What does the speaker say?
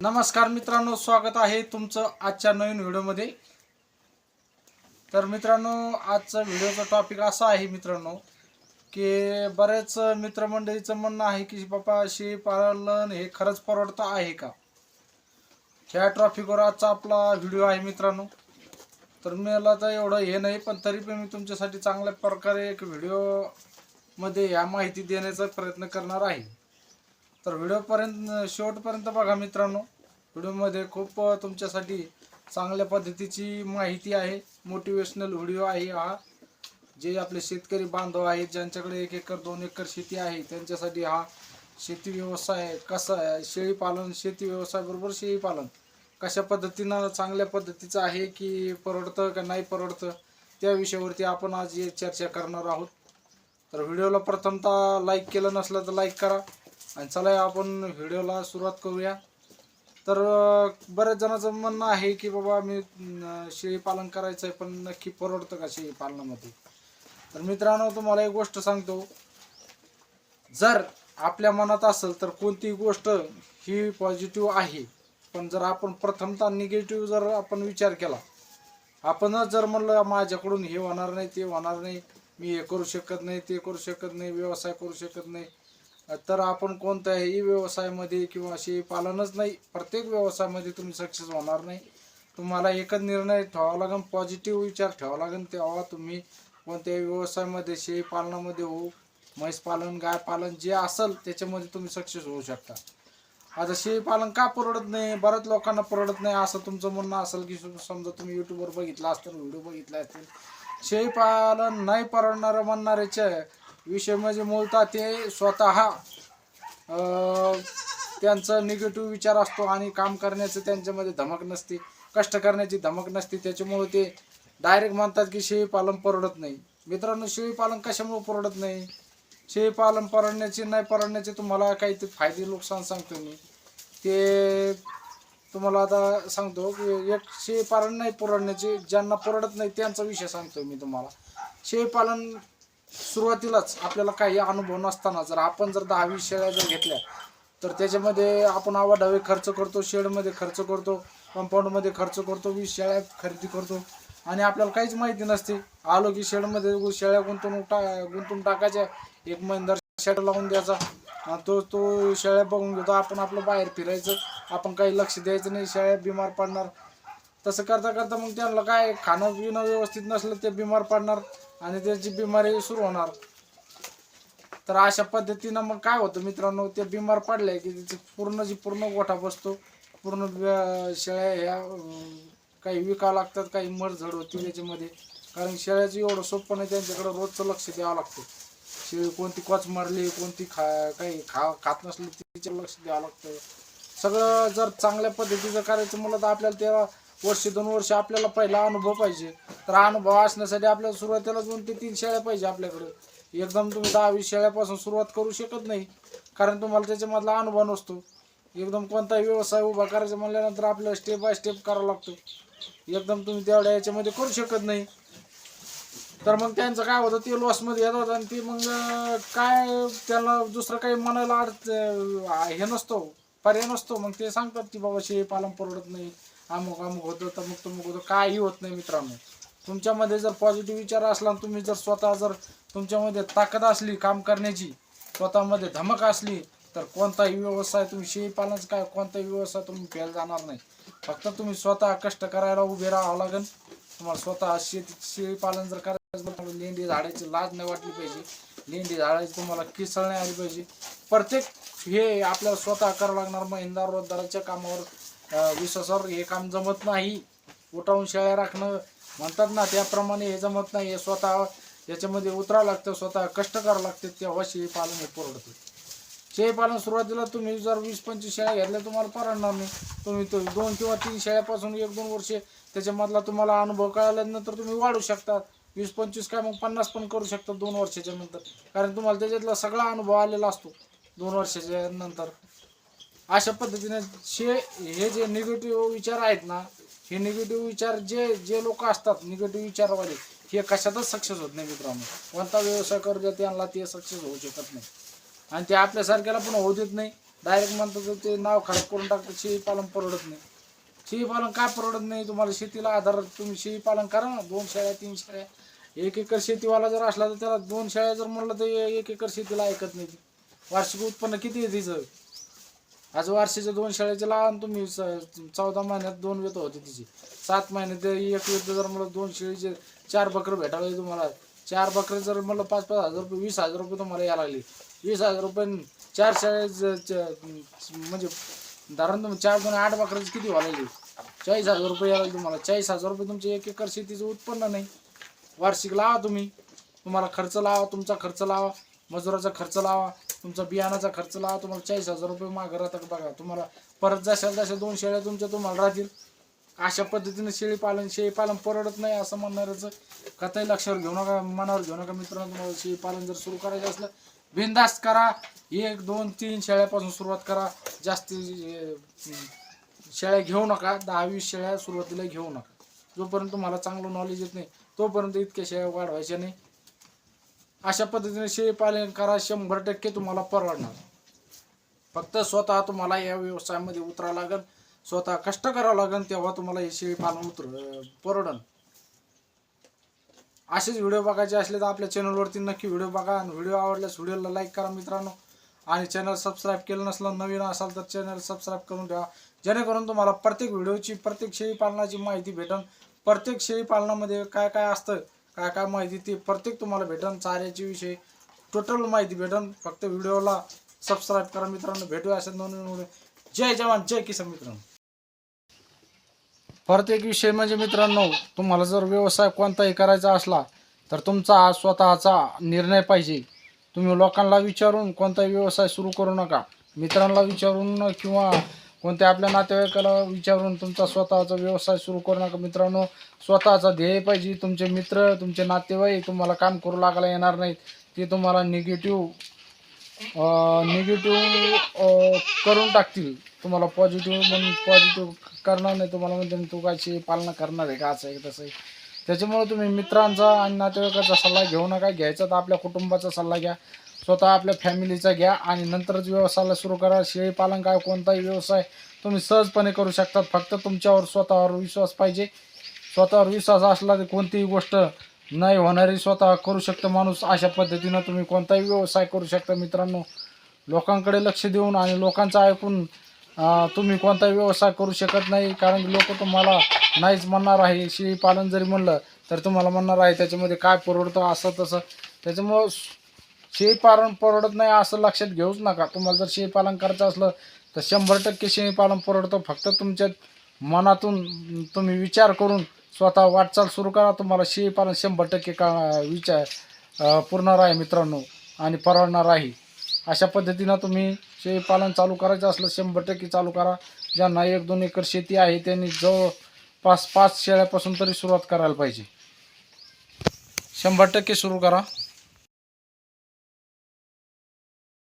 नमस्कार मित्रांनो स्वागत आहे तुमचं आजच्या नवीन व्हिडिओमध्ये. तर मित्रांनो आजचा व्हिडिओचा टॉपिक असा आहे मित्रांनो की बऱ्याच मित्रमंडळीचं म्हणणं आहे की बाबा शेळी पालन हे खरंच परवडतं आहे का? ह्या टॉपिकवर आजचा आपला व्हिडिओ आहे मित्रांनो. तर मला तर एवढं हे नाही पण तरी पण मी तुमच्यासाठी चांगल्या प्रकारे एक व्हिडिओमध्ये ह्या माहिती देण्याचा प्रयत्न करणार आहे. तर व्हिडिओपर्यंत शेवटपर्यंत बघा मित्रांनो. व्हिडिओमध्ये खूप तुमच्यासाठी चांगल्या पद्धतीची माहिती आहे. मोटिवेशनल व्हिडिओ आहे हा. जे आपले शेतकरी बांधव आहेत ज्यांच्याकडे एक एकर दोन एकर शेती आहे त्यांच्यासाठी हा शेती व्यवसाय कसा आहे? शेती व्यवसायाबरोबर शेळीपालन कशा पद्धतीनं चांगल्या पद्धतीचं आहे की परवडतं का नाही परवडतं त्या विषयावरती आपण आज चर्चा करणार आहोत. तर व्हिडिओला प्रथमतः लाईक केलं नसलं तर लाईक करा. आणि चला आपण व्हिडिओला सुरुवात करूया. तर बऱ्याच जणांचं म्हणणं आहे की बाबा मी शेळी पालन करायचं आहे पण नक्की परवडतं का शेळी पालनामध्ये? तर मित्रांनो तुम्हाला एक गोष्ट सांगतो. जर आपल्या मनात असेल तर कोणतीही गोष्ट ही पॉझिटिव्ह आहे पण जर आपण प्रथमतः निगेटिव्ह जर आपण विचार केला आपणच जर म्हणलं माझ्याकडून हे होणार नाही ते होणार नाही मी हे करू शकत नाही ते करू शकत नाही व्यवसाय करू शकत नाही तर आपण कोणत्याही व्यवसायामध्ये किंवा असे पालनच नाही. प्रत्येक व्यवसायामध्ये तुम्ही सक्सेस होणार नाही. तुम्हाला एकच निर्णय ठेवावा लागेल पॉझिटिव्ह विचार ठेवावा लागेल. तेव्हा तुम्ही कोणत्याही व्यवसायामध्ये शेळी पालनामध्ये हो म्हैस पालन गाय पालन जे असेल त्याच्यामध्ये तुम्ही सक्सेस होऊ शकता. आता शेळी पालन का परवडत नाही? बऱ्याच लोकांना परवडत नाही असं तुमचं म्हणणं असेल की समजा तुम्ही यूट्यूबवर बघितला असतील व्हिडिओ बघितला असतील शेळी पालन नाही परवडणारं म्हणणाऱ्याच्या विषय म्हणजे मूलतः ते स्वतः त्यांचा निगेटिव्ह विचार असतो आणि काम करण्याचं त्यांच्यामध्ये धमक नसते. कष्ट करण्याची धमक नसते. त्याच्यामुळे ते डायरेक्ट म्हणतात की शेळीपालन परवडत नाही. मित्रांनो शेळीपालन कशामुळे परवडत नाही? शेळीपालन परवडण्याचे नाही परवडण्याचे तुम्हाला काही ते फायदे नुकसान सांगतो मी. ते तुम्हाला आता सांगतो की एक शेळीपालन नाही परवडण्याचे ज्यांना परवडत नाही त्यांचा विषय सांगतो मी तुम्हाला. शेळीपालन सुरुवातीलाच आपल्याला काही अनुभव नसताना जर आपण जर दहा वीस शेळ्या जर घेतल्या तर त्याच्यामध्ये आपण आवाढावे खर्च करतो शेडमध्ये खर्च करतो कंपाऊंडमध्ये खर्च करतो वीस शेळ्या खरेदी करतो. आणि आपल्याला काहीच माहिती नसते. आलो की शेडमध्ये शेळ्या गुंतवणूक टा गुंतवून टाकायच्या. एक महिन्यात शेड लावून द्यायचा. आणि तो तो शेळ्या बघून घेतो. आपण आपलं बाहेर फिरायचं. आपण काही लक्ष द्यायचं नाही. शेळ्या बिमार पडणार. तसं करता करता मग त्यांना काय खाणं पिणं व्यवस्थित नसलं ते बिमार पडणार. आणि त्याची बिमारी सुरू होणार. तर अशा पद्धतीनं मग काय होतं मित्रांनो ते बिमार पडले की त्याची पूर्ण जी पूर्ण गोठा बसतो. पूर्ण शेळ्या ह्या काही विकावं लागतात काही मरझड होती त्याच्यामध्ये कारण शेळ्याचं एवढं सोपं नाही त्यांच्याकडे रोजचं लक्ष द्यावं लागतं. शेळी कोणती कोच मारली कोणती खा काही खा खात नसली तिच्या लक्ष द्यावं लागतं. सगळं जर चांगल्या पद्धतीचं करायचं म्हणलं तर आपल्याला तेव्हा वर्ष दोन वर्ष आपल्याला पहिला अनुभव पाहिजे. तर अनुभव असण्यासाठी आपल्याला सुरुवातीला दोन ते तीन शेळ्या पाहिजे आपल्याकडे. एकदम तुम्ही दहा वीस शेळ्यापासून सुरुवात करू शकत नाही. कारण तुम्हाला त्याच्यामधला अनुभव नसतो. एकदम कोणताही व्यवसाय उभा करायचा म्हणल्यानंतर आपल्याला स्टेप बाय स्टेप करावा लागतो. एकदम तुम्ही तेवढ्या याच्यामध्ये करू शकत नाही. तर मग त्यांचं काय होतं ते लॉसमध्ये येत होतं आणि ते मग काय त्याला दुसरं काही म्हणायला अडच हे नसतो पर्याय नसतो. मग ते सांगतात की बाबा शेळी पालन परवडत नाही. अमुक अमुक होतं तमुक तमुक होतं. काही होत नाही मित्रांनो. तुमच्यामध्ये जर पॉझिटिव्ह विचार असला तुम्ही जर स्वतः जर तुमच्यामध्ये ताकद असली काम करण्याची स्वतःमध्ये धमक असली तर कोणताही व्यवसाय तुम्ही शेळी पालनच काय कोणताही व्यवसाय तुम्ही फेल जाणार नाही. फक्त तुम्ही स्वतः कष्ट करायला उभे राहावं लागेल. तुम्हाला स्वतः शेती शेळी पालन जर करायचं असेल तर तुम्हाला लेंडी झाडायची लाज नाही वाटली पाहिजे. लेंडी झाडायची तुम्हाला किसळ नाही आली पाहिजे. प्रत्येक हे आपल्याला स्वतः करावं लागणार. महिंदा रोजदाराच्या कामावर विश्वासावर हे काम जमत नाही. उठावून शेळ्या राखणं म्हणतात ना त्याप्रमाणे हे जमत नाही. हे स्वतः याच्यामध्ये उतरावं लागतं स्वतः कष्ट करावं लागते तेव्हा शेळी पालन हे परवडतं. शेळी पालन सुरुवातीला तुम्ही जर वीस पंचवीस शेळ्या घेतल्या तुम्हाला परवडणार नाही. तुम्ही तो दोन किंवा तीन शेळ्यापासून एक दोन वर्षे त्याच्यामधला तुम्हाला अनुभव कळाल्यानंतर तुम्ही वाढू शकता वीस पंचवीस काय मग पन्नास पण करू शकता दोन वर्षाच्या नंतर. कारण तुम्हाला त्याच्यातला सगळा अनुभव आलेला असतो दोन वर्षाच्या नंतर. अशा पद्धतीने शे हे जे निगेटिव्ह विचार आहेत ना हे निगेटिव्ह विचार जे जे लोक असतात निगेटिव्ह विचारवाले हे कशातच सक्सेस होत नाही मित्रांनो. कोणता व्यवसाय करू द्या त्यांना ते सक्सेस होऊ शकत नाही. आणि ते आपल्यासारख्याला पण होऊ देत नाही. डायरेक्ट म्हणतात तर ते नाव खराब करून टाकतात शेळीपालन परवडत नाही. शेळीपालन का परवडत नाही? तुम्हाला शेतीला आधार तुम्ही शेळीपालन करा ना दोन शेळ्या तीन शेळ्या. एक एकर शेतीवाला जर असला तर त्याला दोन शेळ्या जर म्हणलं तर एक एकर शेतीला ऐकत नाही वार्षिक उत्पन्न किती आहे तिचं? आज वर्षाच्या दोन शाळेचे लावा तुम्ही स- चौदा महिन्यात दोन वेत होते तिची. सात महिन्यात एक वेत जर मला दोन शेळीचे चार बकरं भेटायला तुम्हाला. चार बकरे जर मला पाच पाच हजार रुपये वीस हजार रुपये तुम्हाला यायला लागले. वीस हजार रुपये चार शेळ्या च- म्हणजे धरण तुम्ही चार दोन आठ बकऱ्याचे किती व्हायला लागले? चाळीस हजार रुपये यायला तुम्हाला. चाळीस हजार रुपये तुमचे एक एकर शेतीचं उत्पन्न नाही. वार्षिक लावा तुम्ही. तुम्हाला खर्च लावा तुमचा खर्च लावा मजुराचा खर्च लावा. तुमचा बियाणाचा खर्च लावा तुम्हाला चाळीस हजार रुपये मागं राहतात बघा. तुम्हाला परत जशा जशा दोन शेळ्या तुमच्या तुम्हाला राहतील. अशा पद्धतीने शेळी पालन शेळी पालन परवडत नाही असं म्हणणाऱ्याचं कथाही लक्षावर घेऊ नका मनावर घेऊ नका मित्रांनो. तुम्हाला शेळी पालन जर सुरू करायचं असलं बिनधास्त करा. एक दोन तीन शेळ्यापासून सुरुवात करा. जास्ती शेळ्या घेऊ नका. दहा वीस शेळ्या सुरुवातीला घेऊ नका. जोपर्यंत तुम्हाला चांगलं नॉलेज येत नाही तोपर्यंत इतक्या शेळ्या वाढवायच्या नाही. अशा पद्धतीने शेळीपालन करा शंभर टक्के तुम्हाला परवडणार. फक्त स्वतः तुम्हाला या व्यवसायामध्ये उतरावं लागेल. स्वतः कष्ट करावं लागेल तेव्हा तुम्हाला हे शेळी पालन उतर परवडन. असेच व्हिडिओ बघायचे असले तर आपल्या चॅनलवरती नक्की व्हिडिओ बघा आणि व्हिडिओ आवडल्यास व्हिडिओला लाईक करा मित्रांनो. आणि चॅनल सबस्क्राईब केलं नसलं नवीन असाल तर चॅनल सबस्क्राईब करून ठेवा. जेणेकरून तुम्हाला प्रत्येक व्हिडिओची प्रत्येक शेळी पालनाची माहिती भेटन. प्रत्येक शेळीपालनामध्ये काय काय असतं काय काय माहिती ते प्रत्येक तुम्हाला भेटन चाऱ्याची विषय टोटल माहिती भेटन. फक्त व्हिडिओला सबस्क्राईब करा मित्रांनो. भेटूया असं नवीन जय जवान जय किसान मित्रांनो. परत एक विषय म्हणजे मित्रांनो तुम्हाला जर व्यवसाय कोणताही करायचा असला तर तुमचा हा स्वतःचा निर्णय पाहिजे. तुम्ही लोकांना विचारून कोणताही व्यवसाय सुरू करू नका. मित्रांना विचारून किंवा कोणत्या आपल्या नातेवाईकाला विचारून तुमचा स्वतःचा व्यवसाय सुरू करू नका मित्रांनो. स्वतःचा ध्येय पाहिजे. तुमचे मित्र तुमचे नातेवाईक तुम्हाला काम करू लागायला येणार नाहीत. ते तुम्हाला निगेटिव्ह निगेटिव्ह करून टाकतील. तुम्हाला पॉझिटिव्ह म्हणून पॉझिटिव्ह करणार नाही. तुम्हाला म्हणजे तू काय पालना करणार आहे का? असं आहे तसं आहे. त्याच्यामुळे तुम्ही मित्रांचा आणि नातेवाईकाचा सल्ला घेऊ नका. घ्यायचा तर आपल्या कुटुंबाचा सल्ला घ्या. स्वतः आपल्या फॅमिलीचा घ्या आणि नंतरच व्यवसायाला सुरू करा. शेळी पालन काय कोणताही व्यवसाय तुम्ही सहजपणे करू शकतात फक्त तुमच्यावर स्वतःवर विश्वास पाहिजे. स्वतःवर विश्वास असला तर कोणतीही गोष्ट नाही होणारी. स्वतः करू शकतं माणूस. अशा पद्धतीनं तुम्ही कोणताही व्यवसाय करू शकता. मित्रांनो लोकांकडे लक्ष देऊन आणि लोकांचं ऐकून तुम्ही कोणताही व्यवसाय करू शकत नाही. कारण लोक तुम्हाला नाहीच म्हणणार आहे. शेळी पालन जरी म्हणलं तर तुम्हाला म्हणणार आहे त्याच्यामध्ये काय परवडतं? असं तसं. त्याच्यामुळं शेळी पालन परवडत नाही असं लक्षात घेऊच नका. तुम्हाला जर शेळी पालन करायचं असलं तर शंभर टक्के शेळी पालन परवडतं. फक्त तुमच्या मनातून तुम्ही विचार करून स्वतः वाटचाल सुरू करा. तुम्हाला शेळी पालन शंभर टक्के का विचार पुरणार आहे मित्रांनो आणि परवडणार आहे. अशा पद्धतीनं तुम्ही शेळी पालन चालू करायचं असलं शंभर टक्के चालू करा. ज्यांना एक दोन एकर शेती आहे त्यांनी जवळपास पाच शेळ्यापासून तरी सुरुवात करायला पाहिजे. शंभर टक्के सुरू करा.